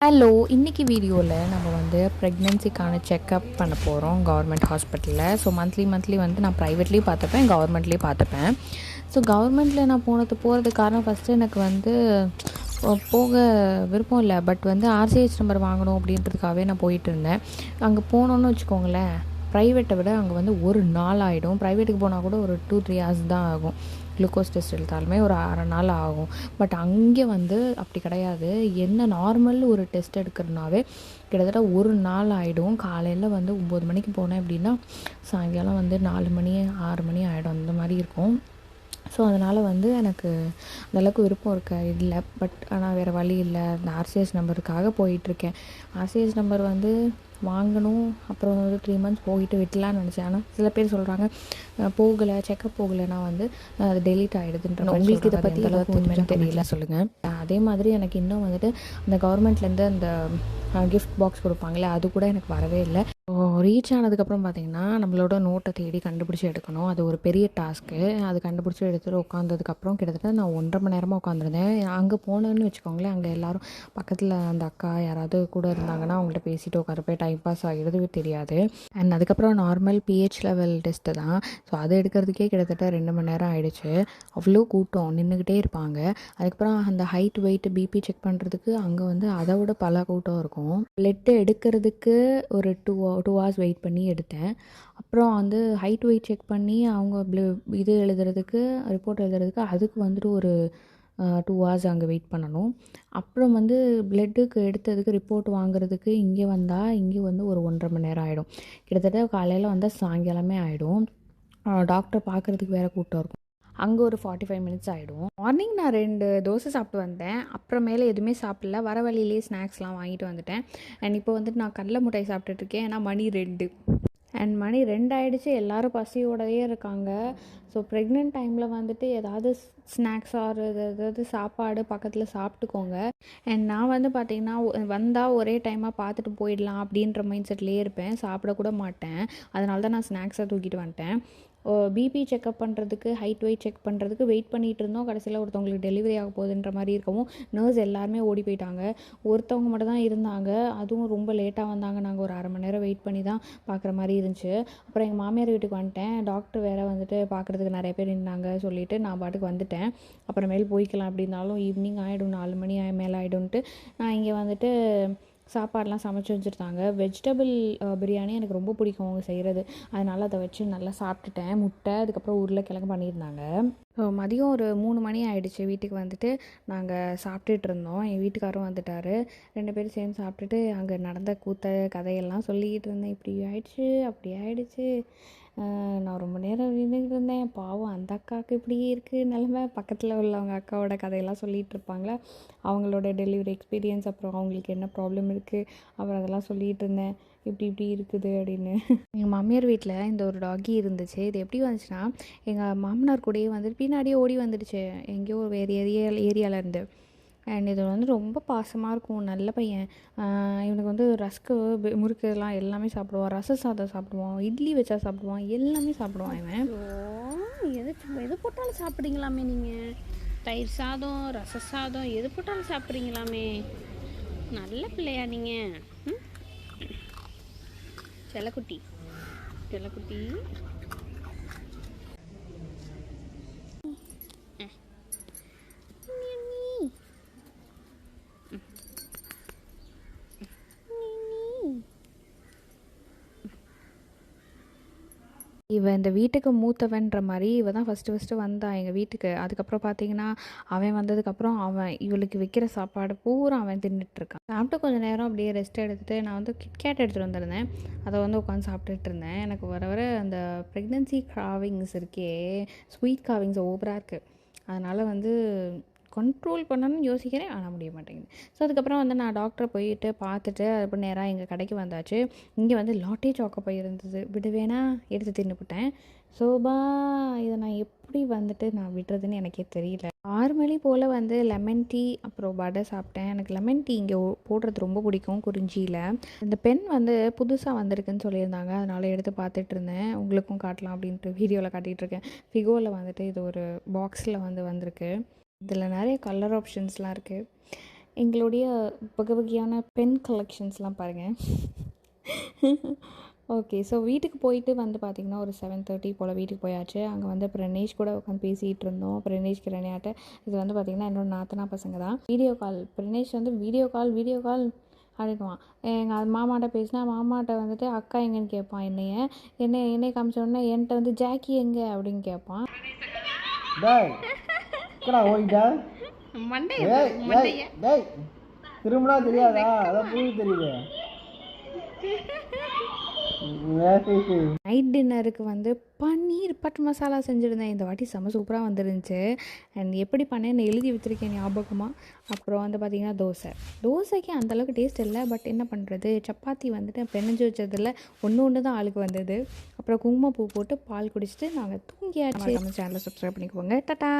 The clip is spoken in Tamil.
ஹலோ இன்றைக்கி வீடியோவில் நம்ம வந்து ப்ரெக்னென்சிக்கான செக்கப் பண்ண போகிறோம் கவர்மெண்ட் ஹாஸ்பிட்டலில் ஸோ மந்த்லி மந்த்லி வந்து நான் ப்ரைவேட்லேயும் பார்த்துப்பேன் கவர்மெண்ட்லேயும் பார்த்துப்பேன். ஸோ கவர்மெண்ட்டில் நான் போனது போகிறது காரணம் ஃபஸ்ட்டு எனக்கு வந்து போக விருப்பம் இல்லை. பட் வந்து ஆர்சிஹெச் நம்பர் வாங்கணும் அப்படின்றதுக்காகவே நான் போயிட்டு இருந்தேன். அங்கே போனோன்னு வச்சுக்கோங்களேன். ப்ரைவேட்டை விட அங்கே வந்து ஒரு நாள் ஆகிடும் ப்ரைவேட்டுக்கு போனால் கூட ஒரு டூ த்ரீ ஹவர்ஸ் தான் ஆகும். குளுக்கோஸ் டெஸ்ட் எடுத்தாலுமே ஒரு அரை நாள் ஆகும். பட் அங்கே வந்து அப்படி கிடையாது. என்ன நார்மல் ஒரு டெஸ்ட் எடுக்கிறனாவே கிட்டத்தட்ட ஒரு நாள் ஆகிடும் காலையில் வந்து ஒம்பது மணிக்கு போனேன் அப்படின்னா சாயங்காலம் வந்து நாலு மணி ஆறு மணி ஆகிடும் அந்த மாதிரி இருக்கும். ஸோ அதனால் வந்து எனக்கு அந்தளவுக்கு விருப்பம் இருக்க இல்லை. பட் ஆனால் வேறு வழி இல்லை. அந்த ஆர்சிஎஸ் நம்பருக்காக போயிட்டுருக்கேன் ஆர்சிஎஸ் நம்பர் வந்து வாங்கணும். அப்புறம் வந்து த்ரீ மந்த்ஸ் போயிட்டு விட்டலாம்னு நினச்சேன். ஆனால் சில பேர் சொல்கிறாங்க போகலை செக்கப் போகலைன்னா வந்து அது டெலீட் ஆகிடுதுன்ற உங்களுக்கு இதை பற்றி அளவுக்கு உண்மைன்னு தெரியல. சொல்லுங்கள் அதே மாதிரி எனக்கு இன்னும் வந்துட்டு அந்த கவர்மெண்ட்லேருந்து அந்த கிஃப்ட் பாக்ஸ் கொடுப்பாங்களே அது கூட எனக்கு வரவே இல்லை. ரீச் ஆனதுக்கப்புறம் பார்த்தீங்கன்னா நம்மளோட நோட்டை தேடி கண்டுபிடிச்சி எடுக்கணும். அது ஒரு பெரிய டாஸ்க்கு அது கண்டுபிடிச்சி எடுத்துகிட்டு உட்காந்ததுக்கப்புறம் கிட்டத்தட்ட நான் ஒன்றரை மணி நேரமாக உட்காந்துருந்தேன். அங்கே போனேன்னு வச்சுக்கோங்களேன் அங்கே எல்லாரும் பக்கத்தில் அந்த அக்கா யாராவது கூட இருந்தாங்கன்னா அவங்கள்ட்ட பேசிட்டு உட்காரப்பே டைம் பாஸ் ஆகிடுது தெரியாது. அண்ட் அதுக்கப்புறம் நார்மல் பிஹெச் லெவல் டெஸ்ட்டு தான். ஸோ அதை எடுக்கிறதுக்கே கிட்டத்தட்ட ரெண்டு மணி நேரம் ஆகிடுச்சு அவ்வளோ கூட்டம். நின்றுக்கிட்டே இருப்பாங்க. அதுக்கப்புறம் அந்த ஹைட் வெயிட் பிபி செக் பண்ணுறதுக்கு அங்கே வந்து அதை விட பல கூட்டம் இருக்கும். பிளட்டு எடுக்கிறதுக்கு ஒரு டூ டூ ஹவர்ஸ் வெயிட் பண்ணி எடுத்தேன். அப்புறம் வந்து ஹைட் வெயிட் செக் பண்ணி அவங்க இது எழுதுறதுக்கு ரிப்போர்ட் எழுதுறதுக்கு அதுக்கு வந்துட்டு ஒரு டூ ஹவர்ஸ் அங்கே வெயிட் பண்ணணும். அப்புறம் வந்து பிளட்டுக்கு எடுத்ததுக்கு ரிப்போர்ட் வாங்குறதுக்கு இங்கே வந்தால் இங்கே வந்து ஒரு ஒன்றரை மணி நேரம் ஆகிடும் கிட்டத்தட்ட காலையில் வந்தால் சாயங்காலமே ஆகிடும் டாக்டர் பார்க்குறதுக்கு வேறு கூட்டம் இருக்கும். அங்கே ஒரு ஃபார்ட்டி ஃபைவ் மினிட்ஸ் ஆகிடும் மார்னிங் நான் ரெண்டு தோசை சாப்பிட்டு வந்தேன். அப்புறமேல எதுவுமே சாப்பிடல. வர வழியிலேயே ஸ்நாக்ஸ்லாம் வாங்கிட்டு வந்துட்டேன். அண்ட் இப்போ வந்துட்டு நான் கடலை மிட்டாய் சாப்பிட்டுட்டு இருக்கேன். ஏன்னா மணி ரெண்டு. அண்ட் மணி ரெண்டு எல்லோரும் எல்லாரும் பசியோடயே இருக்காங்க ஸோ ப்ரெக்னென்ட் டைமில் வந்துட்டு ஏதாவது ஸ்நாக்ஸ் ஆர் ஏதாவது சாப்பாடு பக்கத்தில் சாப்பிட்டுக்கோங்க. அண்ட் நான் வந்து பார்த்திங்கன்னா வந்தால் ஒரே டைமாக பார்த்துட்டு போயிடலாம் அப்படின்ற மைண்ட் செட்லேயே இருப்பேன். சாப்பிடக்கூட மாட்டேன். அதனால தான் நான் ஸ்நாக்ஸை தூக்கிட்டு வந்துட்டேன். பிபி செக்அப் பண்ணுறதுக்கு ஹைட் வெயிட் செக் பண்ணுறதுக்கு வெயிட் பண்ணிகிட்டு இருந்தோம். கடைசியில் ஒருத்தவங்களுக்கு டெலிவரி ஆக போகுதுன்ற மாதிரி இருக்கவும் நர்ஸ் எல்லாருமே ஓடி போயிட்டாங்க. ஒருத்தவங்க மட்டும் தான் இருந்தாங்க. அதுவும் ரொம்ப லேட்டாக வந்தாங்க. நாங்கள் ஒரு அரை மணி நேரம் வெயிட் பண்ணி தான் பார்க்குற மாதிரி இருந்துச்சு. அப்புறம் எங்கள் மாமியார் வீட்டுக்கு வந்துட்டேன். டாக்டர் வேறு வந்துட்டு பார்க்குறதுக்கு நிறைய பேர் இருந்தாங்க சொல்லிவிட்டு நான் பாட்டுக்கு வந்துட்டேன். அப்புறமேல் போய்க்கலாம் அப்படின்னாலும் ஈவினிங் ஆகிடும் நாலு மணி ஆயி மேலே ஆகிடும்ன்ட்டு நான் இங்கே வந்துட்டு சாப்பாடெலாம் சமைச்சு வச்சுருந்தாங்க. வெஜிடபிள் பிரியாணி எனக்கு ரொம்ப பிடிக்கும் அவங்க செய்கிறது அதனால் அதை வச்சு நல்லா சாப்பிட்டுட்டேன். முட்டை அதுக்கப்புறம் உருளைக்கிழங்கு பண்ணியிருந்தாங்க. மதியம் ஒரு மூணு மணி ஆகிடுச்சு வீட்டுக்கு வந்துட்டு. நாங்கள் சாப்பிட்டுட்டு இருந்தோம். என் வீட்டுக்காரரும் வந்துட்டார். ரெண்டு பேரும் சேர்ந்து சாப்பிட்டுட்டு அங்கே நடந்த கூத்த கதையெல்லாம் சொல்லிக்கிட்டு இருந்தேன். இப்படி ஆயிடுச்சு அப்படி ஆயிடுச்சு. நான் ரொம்ப நேரம் நின்றுக்கிட்டு இருந்தேன். பாவம் அந்த அக்காவுக்கு இப்படி இருக்குது நிலமை. பக்கத்தில் உள்ளவங்க அக்காவோட கதையெல்லாம் சொல்லிகிட்டு இருப்பாங்களே? அவங்களோட டெலிவரி எக்ஸ்பீரியன்ஸ் அப்புறம் அவங்களுக்கு என்ன ப்ராப்ளம் இருக்குது அப்புறம் அதெல்லாம் சொல்லிகிட்டு இருந்தேன். இப்படி இப்படி இருக்குது அப்படின்னு. எங்கள் மாமியார் வீட்டில் இந்த ஒரு டாகி இருந்துச்சு. இது எப்படி வந்துச்சுன்னா எங்கள் மாமனார் கூடயே வந்துட்டு பின்னாடியே ஓடி வந்துடுச்சு. எங்கேயோ ஒரு வேறு ஏரியா ஏரியாவில் இருந்து. அண்ட் இது வந்து ரொம்ப பாசமாக இருக்கும். நல்ல பையன். இவனுக்கு வந்து ரஸ்க்கு முறுக்கு எல்லாம் எல்லாமே சாப்பிடுவான். ரச சாதம் சாப்பிடுவான். இட்லி வச்சா சாப்பிடுவான். எல்லாமே சாப்பிடுவான் இவன். எது எது போட்டாலும் சாப்பிட்றீங்களாமே நீங்கள் தயிர் சாதம் ரச சாதம் எது போட்டாலும் சாப்பிட்றீங்களாமே? நல்ல பிள்ளையா நீங்கள் செல்லக்குட்டி. செல்லக்குட்டி. இவன் இந்த வீட்டுக்கு மூத்தவன்ற மாதிரி இவ தான் ஃபஸ்ட்டு ஃபஸ்ட்டு வந்தான் எங்கள் வீட்டுக்கு. அதுக்கப்புறம் பார்த்தீங்கன்னா அவன் வந்ததுக்கப்புறம் அவன் இவளுக்கு வைக்கிற சாப்பாடு பூரா அவன் தின்னுட்டு இருக்கான் சாப்பிட்டு கொஞ்சம் நேரம் அப்படியே ரெஸ்ட் எடுத்துகிட்டு நான் வந்து கிட்கேட் எடுத்துகிட்டு வந்திருந்தேன். அதை வந்து உட்காந்து சாப்பிட்டுட்டு இருந்தேன். எனக்கு வர வர அந்த ப்ரெக்னென்சி காவிங்ஸ் இருக்கே ஸ்வீட் காவிங்ஸ் ஓவராக இருக்குது அதனால் வந்து கண்ட்ரோல் பண்ணணும்னு யோசிக்கிறேன். ஆனால் முடிய மாட்டேங்குது. ஸோ அதுக்கப்புறம் வந்து நான் டாக்டரை போயிட்டு பார்த்துட்டு அப்புறம் நேராக எங்கள் கடைக்கு வந்தாச்சு. இங்கே வந்து லாட்டே சாக்கப்பை இருந்தது விடுவேனா? எடுத்து தின்னுப்பிட்டேன் சோபா இதை நான் எப்படி வந்துட்டு நான் விடுறதுன்னு எனக்கே தெரியல. ஆறு மணி போல் வந்து லெமன் டீ அப்புறம் வடை சாப்பிட்டேன். எனக்கு லெமன் டீ இங்கே போடுறது ரொம்ப பிடிக்கும். குறிஞ்சியில். இந்த பென் வந்து புதுசாக வந்திருக்குன்னு சொல்லியிருந்தாங்க. அதனால் எடுத்து பார்த்துட்டு இருந்தேன். உங்களுக்கும் காட்டலாம் அப்படின்ட்டு வீடியோவில் காட்டிகிட்டு இருக்கேன். ஃபிகோவில் வந்துட்டு இது ஒரு பாக்ஸில் வந்து வந்திருக்கு. இதில் நிறைய கலர் ஆப்ஷன்ஸ்லாம் இருக்குது எங்களுடைய வகை வகையான பென் கலெக்ஷன்ஸ்லாம் பாருங்கள் ஓகே ஸோ வீட்டுக்கு போயிட்டு வந்து பார்த்திங்கன்னா ஒரு செவன் தேர்ட்டி போல் வீட்டுக்கு போயாச்சு. அங்கே வந்து பிரணேஷ் கூட உட்காந்து பேசிகிட்டு இருந்தோம். பிரணேஷ் கிரணியாட்ட இது வந்து பார்த்திங்கன்னா என்னோட நாத்தனா பசங்க தான். வீடியோ கால் பிரணேஷ் வந்து வீடியோ கால் வீடியோ கால் அப்படின்வான் எங்கள் மாமாட்ட பேசினா மாமாட்ட வந்துட்டு அக்கா எங்கன்னு கேட்பான் என்னைய. என்ன என்னைய காமிச்ச உடனே என்கிட்ட வந்து ஜாக்கி எங்கே? அப்படின்னு கேட்பான். ஏய் டேய் திரும்பினா தெரியாதா? அதான் புரியுது தெரியுது. நைட் டின்னருக்கு வந்து பன்னீர் பட்டு மசாலா செஞ்சுருந்தேன். இந்த வாட்டி செம்ம சூப்பராக வந்துருந்துச்சு. அண்ட் எப்படி பண்ணேன்னு எழுதி வச்சுருக்கேன் ஞாபகமாக அப்புறம் வந்து பார்த்திங்கன்னா தோசை. தோசைக்கு அந்தளவுக்கு டேஸ்ட் இல்லை. பட் என்ன பண்ணுறது சப்பாத்தி வந்துட்டு பிணைஞ்சு வச்சதில் ஒன்று ஒன்று தான் ஆளுக்கு வந்தது. அப்புறம் குங்குமப்பூ போட்டு பால் குடிச்சிட்டு நாங்கள் தூங்கியாச்சு. நம்ம சேனலை சப்ஸ்கிரைப் பண்ணிக்கோங்க. டாட்டா!